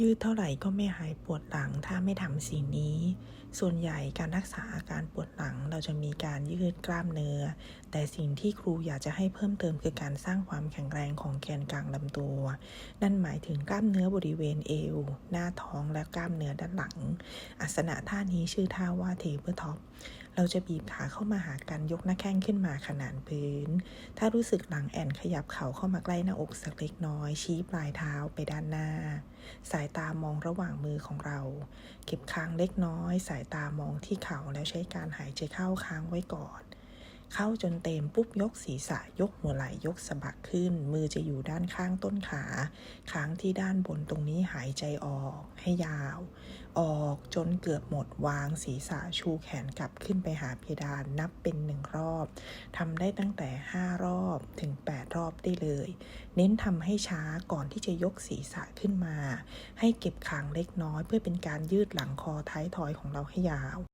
ยืดเท่าไหร่ก็ไม่หายปวดหลังถ้าไม่ทำสิ่งนี้ ส่วนใหญ่การรักษาอาการปวดหลังเราจะมีการยืดกล้ามเนื้อ แต่สิ่งที่ครูอยากจะให้เพิ่มเติมคือการสร้างความแข็งแรงของแกนกลางลำตัว นั่นหมายถึงกล้ามเนื้อบริเวณเอว หน้าท้องและกล้ามเนื้อด้านหลังอาสนะท่านี้ชื่อท่าว่าเทเบิลท็อป เราจะบีบขาเข้ามาหากันยกหน้าแข้งขึ้นมาขนานพื้น ถ้ารู้สึกหลังแอนขยับเข่าเข้ามาใกล้หน้าอกสักเล็กน้อย ชี้ปลายเท้าไปด้านหน้า สายตามองระหว่างมือของเรา เก็บค้างเล็กน้อย สายตามองที่เข่าแล้วใช้การหายใจเข้าค้างไว้ก่อน เข้าจนเต็มปุ๊บยกศีรษะยกหัวไหล่ยกสะบักขึ้น มือจะอยู่ด้านข้างต้นขา ค้างที่ด้านบนตรงนี้หายใจออกให้ยาว ออกจนเกือบหมดวางศีรษะชูแขนกลับขึ้นไปหาเพดานนับเป็นหนึ่งรอบทำได้ตั้งแต่ 5 รอบถึง 8 รอบได้เลย เน้นทำให้ช้าก่อนที่จะยกศีรษะขึ้นมา ให้เก็บคางเล็กน้อยเพื่อเป็นการยืดหลังคอท้ายทอยของเราให้ยาว